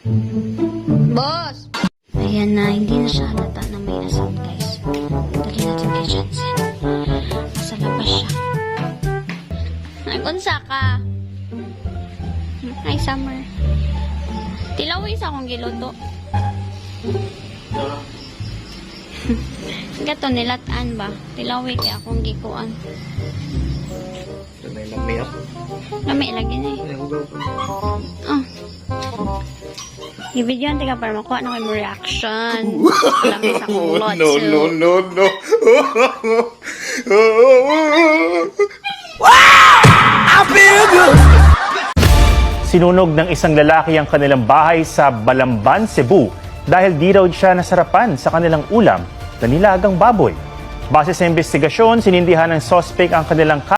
Boss! Ayan na, hindi na siya halata na may asap, guys. Dali natin kay Jensen. Nasa labas siya. Nagunsa ka. Hi, Summer. Tilaw isa akong giluto. Gato, nilataan ba? Tilawi kaya akong gikuan. Lamay lagi na eh. Ko. Oh. I-video ka para makuha na kayo mo reaction. Lami sa akong lot. no, no, no. Sinunog ng isang lalaki ang kanilang bahay sa Balamban, Cebu dahil di raw siya nasarapan sa kanilang ulam na nilagang baboy. Base sa investigasyon, sinindihan ng sospek ang kanilang